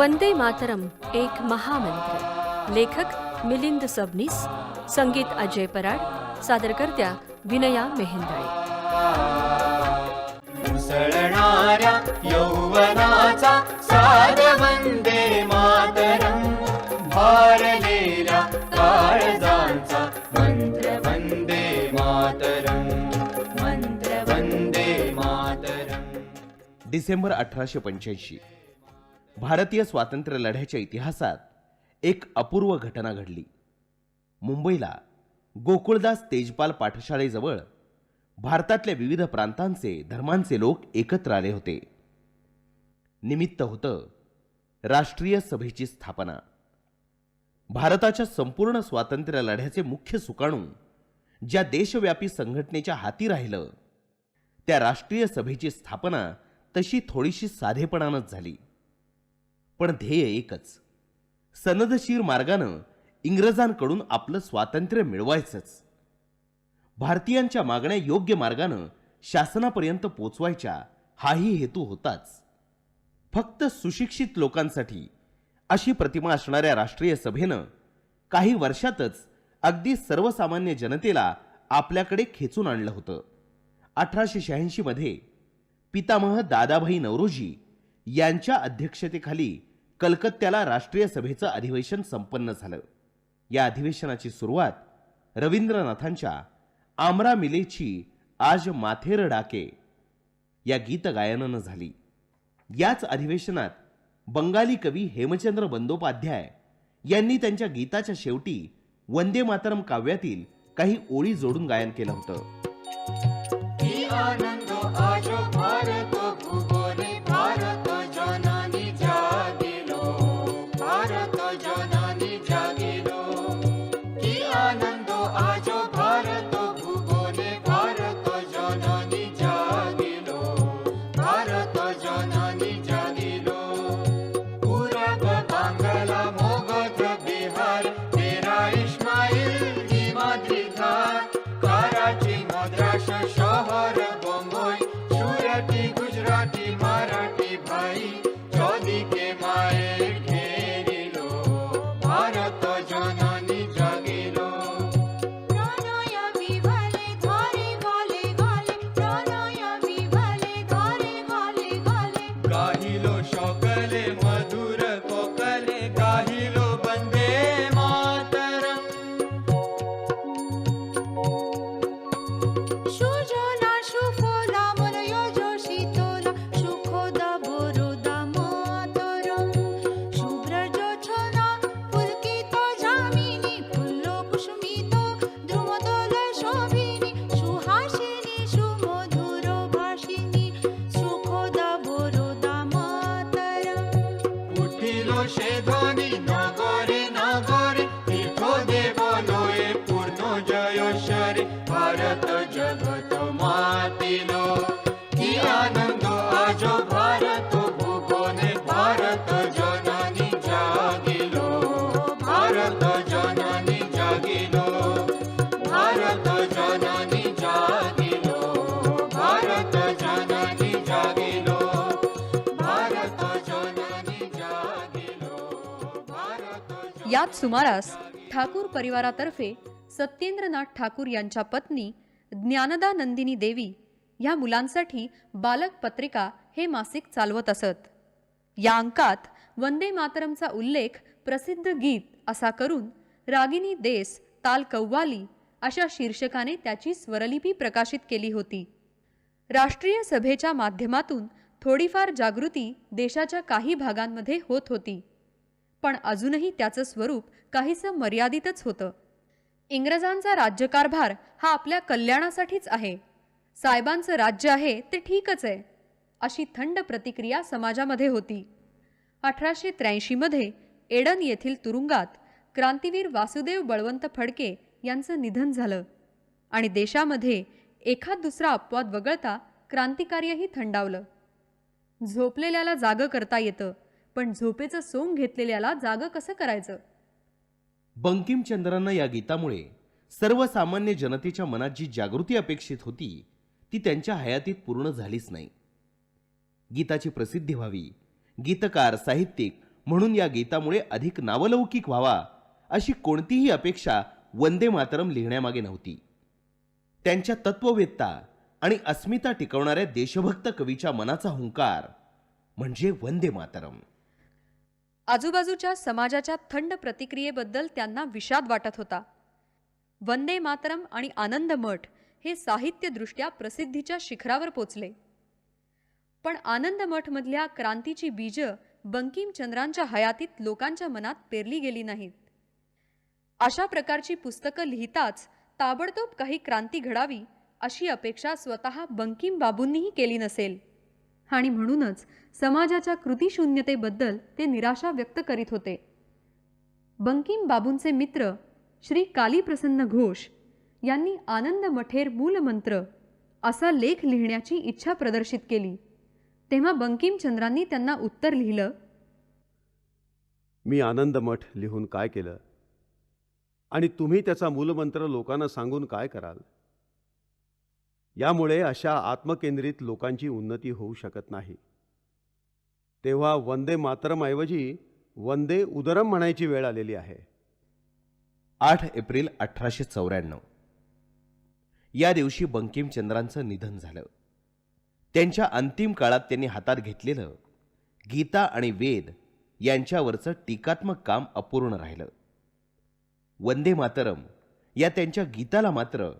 वंदे मातरम एक महामंत्र. लेखक मिलिंद सबनीस संगीत अजय पराड सादरकर्त्या विनया मेहेंदळे. उसळणाऱ्या यौवनाचा सार वंदे मातरम. भारलेल्या काळजांचा मंत्र वंदे मातरम. मंत्र वंदे मातरम. डिसेंबर अठराशे पंच्याऐंशी. भारतीय स्वातंत्र्य लढ्याच्या इतिहासात एक अपूर्व घटना घडली. मुंबईला गोकुळदास तेजपाल पाठशाळेजवळ भारतातल्या विविध प्रांतांचे धर्मांचे लोक एकत्र आले होते. निमित्त होतं राष्ट्रीय सभेची स्थापना. भारताच्या संपूर्ण स्वातंत्र्य लढ्याचे मुख्य सुकाणू ज्या देशव्यापी संघटनेच्या हाती राहिलं त्या राष्ट्रीय सभेची स्थापना तशी थोडीशी साधेपणानंच झाली. पण ध्येय एकच. सनदशीर मार्गानं इंग्रजांकडून आपलं स्वातंत्र्य मिळवायचंच. भारतीयांच्या मागण्या योग्य मार्गानं शासनापर्यंत पोचवायच्या हाही हेतू होताच. फक्त सुशिक्षित लोकांसाठी अशी प्रतिमा असणाऱ्या राष्ट्रीय सभेनं काही वर्षातच अगदी सर्वसामान्य जनतेला आपल्याकडे खेचून आणलं होतं. अठराशे शहाऐंशीमध्ये पितामह दादाभाई नवरोजी यांच्या अध्यक्षतेखाली कलकत्त्याला राष्ट्रीय सभेचं अधिवेशन संपन्न झालं. या अधिवेशनाची सुरुवात रवींद्रनाथांच्या आमरा मिलेची आज माथेर डाके या गीतगायनानं झाली. याच अधिवेशनात बंगाली कवी हेमचंद्र बंदोपाध्याय यांनी त्यांच्या गीताच्या शेवटी वंदे मातरम काव्यातील काही ओळी जोडून गायन केलं होतं. याच सुमारास ठाकूर परिवारातर्फे सत्येंद्रनाथ ठाकूर यांच्या पत्नी ज्ञानदा नंदिनी देवी ह्या मुलांसाठी बालक पत्रिका हे मासिक चालवत असत. या अंकात वंदे मातरमचा उल्लेख प्रसिद्ध गीत असा करून रागिनी देस ताल कव्वाली अशा शीर्षकाने त्याची स्वरलिपी प्रकाशित केली होती. राष्ट्रीय सभेच्या माध्यमातून थोडीफार जागृती देशाच्या काही भागांमध्ये होत होती. पण अजूनही त्याचं स्वरूप काहीसं मर्यादितच होतं. इंग्रजांचा राज्यकारभार हा आपल्या कल्याणासाठीच आहे. साहेबांचं राज्य आहे ते ठीकच आहे अशी थंड प्रतिक्रिया समाजामध्ये होती. अठराशे त्र्याऐंशीमध्ये एडन येथील तुरुंगात क्रांतीवीर वासुदेव बळवंत फडके यांचं निधन झालं आणि देशामध्ये एखाद दुसरा अपवाद वगळता क्रांतिकार्यही थंडावलं. झोपलेल्याला जागं करता येतं पण झोपेचं सोंग घेतलेल्याला जागं कसं करायचं? बंकिमचंद्रांना या गीतामुळे सर्वसामान्य जनतेच्या मनात जी जागृती अपेक्षित होती ती त्यांच्या हयातीत पूर्ण झालीच नाही. गीताची प्रसिद्धी व्हावी गीतकार साहित्यिक म्हणून या गीतामुळे अधिक नावलौकिक व्हावा अशी कोणतीही अपेक्षा वंदे मातरम लिहिण्यामागे नव्हती. त्यांच्या तत्ववेत्ता आणि अस्मिता टिकवणाऱ्या देशभक्त कवीच्या मनाचा हुंकार म्हणजे वंदे मातरम. आजूबाजूच्या समाजाच्या थंड प्रतिक्रियेबद्दल त्यांना विषाद वाटत होता. वंदे मातरम आणि आनंद मठ हे साहित्यदृष्ट्या प्रसिद्धीच्या शिखरावर पोचले. पण आनंद मठमधल्या क्रांतीची बीज बंकिमचंद्रांच्या हयातीत लोकांच्या मनात पेरली गेली नाहीत. अशा प्रकारची पुस्तकं लिहिताच ताबडतोब काही क्रांती घडावी अशी अपेक्षा स्वतः बंकिम बाबूंनीही केली नसेल. आणि म्हणूनच समाजाच्या कृतीशून्यतेबद्दल ते निराशा व्यक्त करीत होते. बंकिम बाबूंचे मित्र श्री कालीप्रसन्न घोष यांनी आनंद मठेर मूलमंत्र असा लेख लिहिण्याची इच्छा प्रदर्शित केली. तेव्हा बंकिमचंद्रांनी त्यांना उत्तर लिहिलं मी आनंद मठ लिहून काय केलं? आणि तुम्ही त्याचा मूलमंत्र लोकांना सांगून काय कराल? यामुळे अशा आत्मकेंद्रित लोकांची उन्नती होऊ शकत नाही. तेव्हा वंदे मातरमऐवजी वंदे उदरम म्हणायची वेळ आलेली आहे. आठ एप्रिल अठराशे चौऱ्याण्णव. या दिवशी बंकिमचंद्रांचं निधन झालं. त्यांच्या अंतिम काळात त्यांनी हातात घेतलेलं गीता आणि वेद यांच्यावरचं टीकात्मक काम अपूर्ण राहिलं. वंदे मातरम या त्यांच्या गीताला मात्र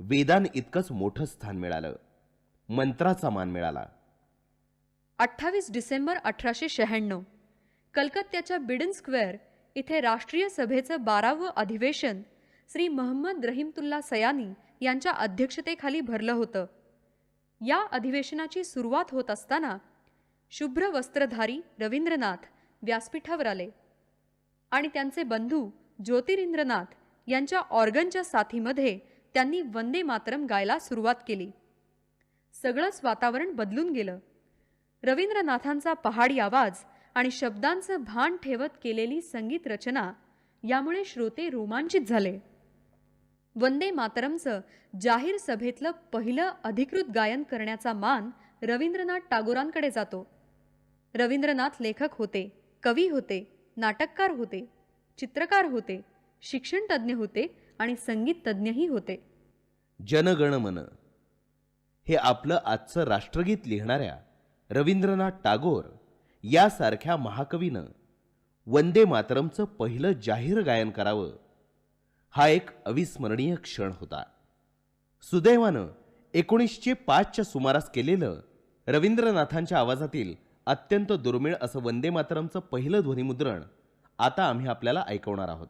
वेदान इतकंच मोठं स्थान मिळालं. मंत्राचा मान मिळाला. अठ्ठावीस डिसेंबर अठराशे शहाण्णव कलकत्त्याच्या बिडन स्क्वेअर इथे राष्ट्रीय सभेचं बारावं अधिवेशन श्री महम्मद रहीमतुल्ला सयानी यांच्या अध्यक्षतेखाली भरलं होतं. या अधिवेशनाची सुरुवात होत असताना शुभ्र वस्त्रधारी रवींद्रनाथ व्यासपीठावर आले आणि त्यांचे बंधू ज्योतिरिंद्रनाथ यांच्या ऑर्गनच्या साथीमध्ये त्यांनी वंदे मातरम गायला सुरुवात केली. सगळंच वातावरण बदलून गेलं. रवींद्रनाथांचा पहाडी आवाज आणि शब्दांचं भान ठेवत केलेली संगीत रचना यामुळे श्रोते रोमांचित झाले. वंदे मातरमचं जाहीर सभेतलं पहिलं अधिकृत गायन करण्याचा मान रवींद्रनाथ टागोरांकडे जातो. रवींद्रनाथ लेखक होते कवी होते नाटककार होते चित्रकार होते शिक्षणतज्ज्ञ होते आणि संगीत तज्ज्ञही होते. जनगण मन हे आपलं आजचं राष्ट्रगीत लिहिणाऱ्या रवींद्रनाथ टागोर यासारख्या महाकवीनं वंदे मातरमचं पहिलं जाहीर गायन करावं हा एक अविस्मरणीय क्षण होता. सुदैवानं एकोणीसशे पाचच्या सुमारास केलेलं रवींद्रनाथांच्या आवाजातील अत्यंत दुर्मिळ असं वंदे मातरमचं पहिलं ध्वनिमुद्रण आता आम्ही आपल्याला ऐकवणार आहोत.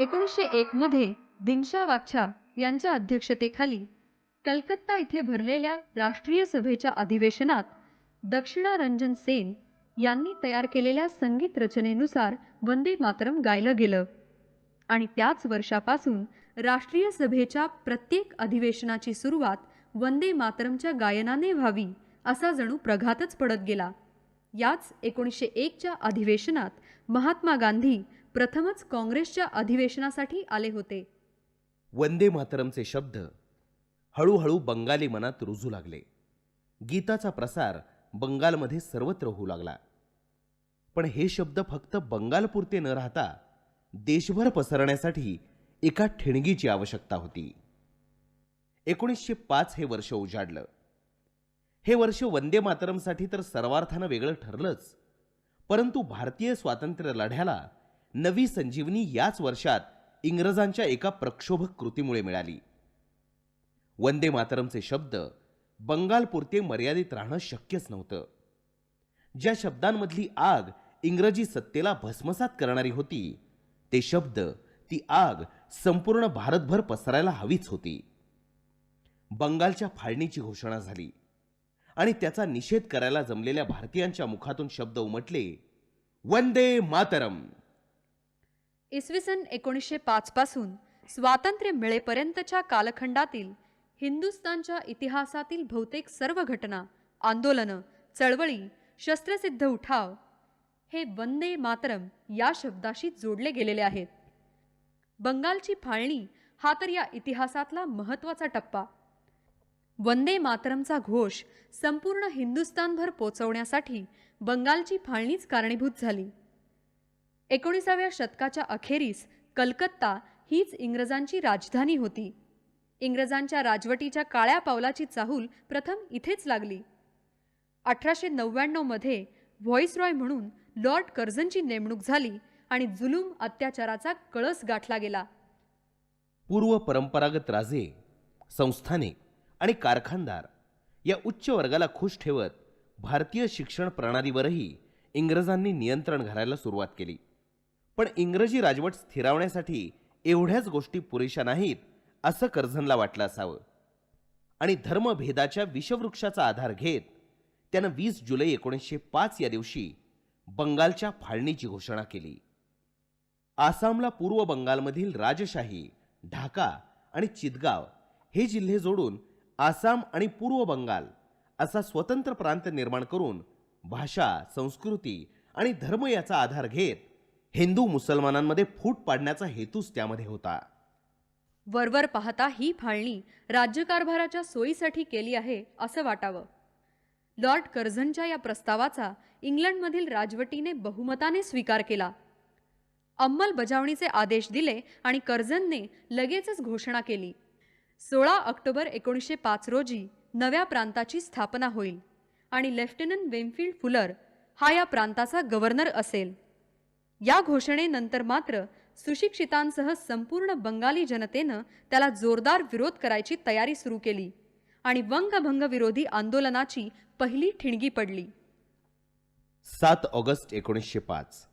एकोणीसशे एक मध्ये दिनशा वाच्छा यांच्या अध्यक्षतेखाली कलकत्ता इथे भरलेल्या राष्ट्रीय सभेच्या अधिवेशनात दक्षिणा रंजन सेन यांनी तयार केलेल्या संगीत रचनेनुसार वंदे मातरम गायलं गेलं. आणि त्याच वर्षापासून राष्ट्रीय सभेच्या प्रत्येक अधिवेशनाची सुरुवात वंदे मातरमच्या गायनाने व्हावी असा जणू प्रघातच पडत गेला. याच एकोणीसशे एकच्या अधिवेशनात महात्मा गांधी प्रथमच काँग्रेसच्या अधिवेशनासाठी आले होते. वंदे मातरमचे शब्द हळूहळू बंगाली मनात रुजू लागले. गीताचा प्रसार बंगालमध्ये सर्वत्र होऊ लागला. पण हे शब्द फक्त बंगालपुरते न राहता देशभर पसरण्यासाठी एका ठिणगीची आवश्यकता होती. एकोणीसशे पाच हे वर्ष उजाडलं. हे वर्ष वंदे मातरमसाठी तर सर्वार्थानं वेगळं ठरलंच. परंतु भारतीय स्वातंत्र्य लढ्याला नवी संजीवनी याच वर्षात इंग्रजांच्या एका प्रक्षोभक कृतीमुळे मिळाली. वंदे मातरमचे शब्द बंगालपुरते मर्यादित राहणं शक्यच नव्हतं. ज्या शब्दांमधली आग इंग्रजी सत्तेला भस्मसात करणारी होती ते शब्द ती आग संपूर्ण भारतभर पसरायला हवीच होती. बंगालच्या फाळणीची घोषणा झाली आणि त्याचा निषेध करायला जमलेल्या भारतीयांच्या मुखातून शब्द उमटले वंदे मातरम. इसवी सन एकोणीसशे पाच पासून स्वातंत्र्य मिळेपर्यंतच्या कालखंडातील हिंदुस्तानच्या इतिहासातील बहुतेक सर्व घटना आंदोलनं चळवळी शस्त्रसिद्ध उठाव हे वंदे मातरम या शब्दाशी जोडले गेलेले आहेत. बंगालची फाळणी हा तर या इतिहासातला महत्त्वाचा टप्पा. वंदे मातरमचा घोष संपूर्ण हिंदुस्तानभर पोचवण्यासाठी बंगालची फाळणीच कारणीभूत झाली. एकोणीसाव्या शतकाच्या अखेरीस कलकत्ता हीच इंग्रजांची राजधानी होती. इंग्रजांच्या राजवटीच्या काळ्या पावलाची चाहूल प्रथम इथेच लागली. अठराशे नव्याण्णवमध्ये व्हॉइसरॉय म्हणून लॉर्ड कर्झनची नेमणूक झाली आणि जुलूम अत्याचाराचा कळस गाठला गेला. पूर्व परंपरागत राजे संस्थाने आणि कारखानदार या उच्च वर्गाला खुश ठेवत भारतीय शिक्षण प्रणालीवरही इंग्रजांनी नियंत्रण घालायला सुरुवात केली. पण इंग्रजी राजवट स्थिरावण्यासाठी एवढ्याच गोष्टी पुरेशा नाहीत असं कर्झनला वाटलं असावं. आणि धर्मभेदाच्या विषवृक्षाचा आधार घेत त्यानं वीस जुलै एकोणीसशे पाच या दिवशी बंगालच्या फाळणीची घोषणा केली. आसामला पूर्व बंगालमधील राजशाही ढाका आणि चितगाव हे जिल्हे जोडून आसाम आणि पूर्व बंगाल असा स्वतंत्र प्रांत निर्माण करून भाषा संस्कृती आणि धर्म याचा आधार घेत हिंदू मुसलमानांमध्ये फूट पाडण्याचा हेतूच त्यामध्ये होता. वरवर पाहता ही फाळणी राज्यकारभाराच्या सोयीसाठी केली आहे असं वाटावं. लॉर्ड कर्झनच्या या प्रस्तावाचा इंग्लंडमधील राजवटीने बहुमताने स्वीकार केला. अंमलबजावणीचे आदेश दिले आणि कर्जनने लगेचच घोषणा केली. सोळा ऑक्टोबर एकोणीसशे पाच रोजी नव्या प्रांताची स्थापना होईल आणि लेफ्टनंट वेमफिल्ड फुलर हा या प्रांताचा गव्हर्नर असेल. या घोषणेनंतर मात्र सुशिक्षितांसह संपूर्ण बंगाली जनतेनं त्याला जोरदार विरोध करायची तयारी सुरू केली आणि वंगभंग विरोधी आंदोलनाची पहिली ठिणगी पडली. सात ऑगस्ट एकोणीसशे पाच.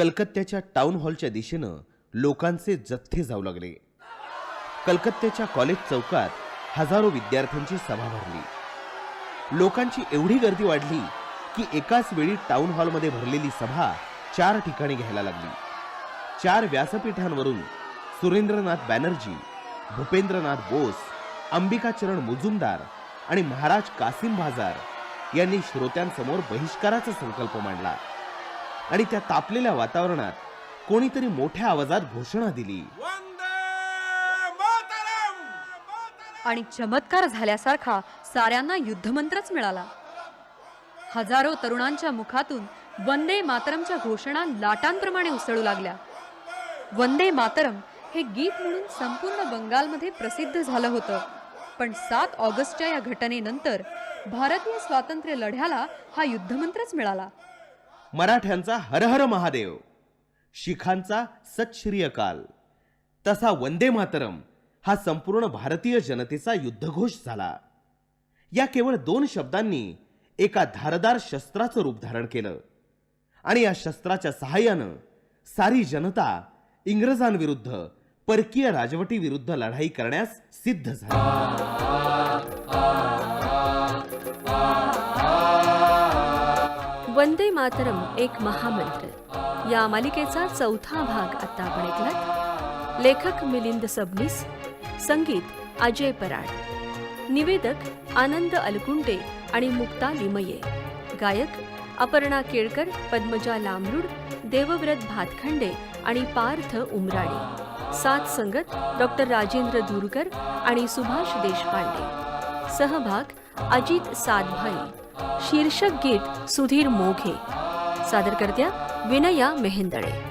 कलकत्त्याच्या टाउन हॉलच्या दिशेनं लोकांचे जथ्थे जाऊ लागले. कलकत्त्याच्या कॉलेज चौकात हजारो विद्यार्थ्यांची सभा भरली. लोकांची एवढी गर्दी वाढली की एकाच वेळी टाउन हॉलमध्ये भरलेली सभा चार ठिकाणी घ्यायला लागली. चार व्यासपीठांवरून सुरेंद्रनाथ बॅनर्जी भूपेंद्रनाथ बोस अंबिकाचरण मुजुमदार आणि महाराज कासिम बाजार यांनी श्रोत्यांसमोर बहिष्काराचा संकल्प मांडला. आणि त्या तापलेल्या वातावरणात कोणीतरी मोठ्या आवाजात घोषणा दिली. आणि चमत्कार झाल्यासारखा साऱ्यांना युद्धमंत्रच मिळाला. हजारो तरुणांच्या मुखातून वंदे मातरमच्या घोषणा लाटांप्रमाणे उसळू लागल्या. वंदे मातरम हे गीत म्हणून संपूर्ण बंगालमध्ये प्रसिद्ध झालं होतं. पण सात ऑगस्टच्या या घटनेनंतर भारतीय स्वातंत्र्य लढ्याला हा युद्धमंत्रच मिळाला. मराठ्यांचा हरहर महादेव. शिखांचा सत अकाल तसा वंदे मातरम हा संपूर्ण भारतीय जनतेचा युद्धघोष झाला. या केवळ दोन शब्दांनी एका धारदार शस्त्राचं रूप धारण केलं. आणि या शस्त्राच्या सहाय्यानं सारी जनता इंग्रजांविरुद्ध परकीय राजवटीविरुद्ध लढाई करण्यास सिद्ध झाली. वंदे मातरम एक महामंत्र. या मालिकेचा चौथा भाग आता आपण ऐकलात. लेखक मिलिंद सबनीस संगीत अजय पराड निवेदक आनंद अलकुंटे आणि मुक्ता लिमये गायक अपर्णा केळकर पद्मजा लांबरुड देवव्रत भातखंडे आणि पार्थ उमराणे सात संगत डॉक्टर राजेंद्र धुरकर आणि सुभाष देशपांडे. सहभाग अजित सातभाई. शीर्षक गीत सुधीर मोघे. सादरकर्त्या विनया मेहेंदळे.